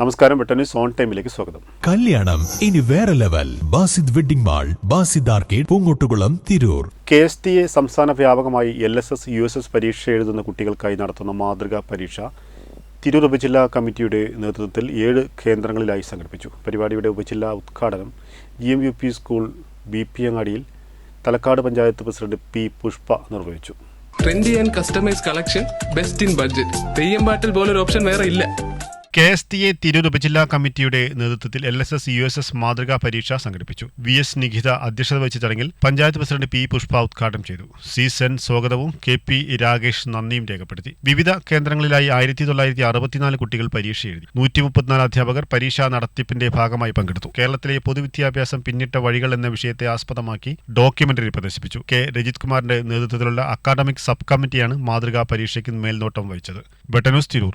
നമസ്കാരം വെട്ടന്യൂസ് ഓൺ ടൈമിലേക്ക് സ്വാഗതം. കല്യാണം ഇനി വേറെ level. Basid wedding mall Basid arcade Poongottukulam Tirur. K S T A സംസ്ഥാന വ്യാപകമായി L S S U S S പരീക്ഷ എഴുതുന്ന കുട്ടികൾക്കായി നടത്തുന്ന മാതൃകാ പരീക്ഷ തിരൂർ ഉപജില്ലാ കമ്മിറ്റിയുടെ നേതൃത്വത്തിൽ ഏഴ് കേന്ദ്രങ്ങളിലായി സംഘടിപ്പിച്ചു. പരിപാടിയുടെ ഉപജില്ലാ ഉദ്ഘാടനം G M U P school B P അങ്ങാടിയിൽ തലക്കാട് പഞ്ചായത്ത് പ്രസിഡന്റ് പി പുഷ്പ നിർവഹിച്ചു. Trendy and customise collection best in budget Theyyam പാട്ടിൽ പോലൊരു ഓപ്ഷൻ വേറെ ഇല്ല. K S T A Tirur ഉപജില്ലാ കമ്മിറ്റിയുടെ നേതൃത്വത്തിൽ L S S U S S മാതൃകാ പരീക്ഷ സംഘടിപ്പിച്ചു. വി എസ് നിഖിത അധ്യക്ഷത വഹിച്ച ചടങ്ങിൽ പഞ്ചായത്ത് പ്രസിഡന്റ് പി പുഷ്പ ഉദ്ഘാടനം ചെയ്തു. സി സെൻ സ്വാഗതവും കെ പി രാകേഷ് നന്ദിയും രേഖപ്പെടുത്തി. വിവിധ കേന്ദ്രങ്ങളിലായി ആയിരത്തി തൊള്ളായിരത്തി അറുപത്തിനാല് കുട്ടികൾ പരീക്ഷ എഴുതി. നൂറ്റി മുപ്പത്തിനാല് അധ്യാപകർ പരീക്ഷാ നടത്തിപ്പിന്റെ ഭാഗമായി പങ്കെടുത്തു. കേരളത്തിലെ പൊതുവിദ്യാഭ്യാസം പിന്നിട്ട വഴികൾ എന്ന വിഷയത്തെ ആസ്പദമാക്കി ഡോക്യുമെന്ററി പ്രദർശിപ്പിച്ചു. കെ രജിത് കുമാറിന്റെ നേതൃത്വത്തിലുള്ള അക്കാദമിക് സബ് കമ്മിറ്റിയാണ് മാതൃകാ പരീക്ഷയ്ക്ക് മേൽനോട്ടം വഹിച്ചത്. ബട്ടനൂസ് തിരൂർ.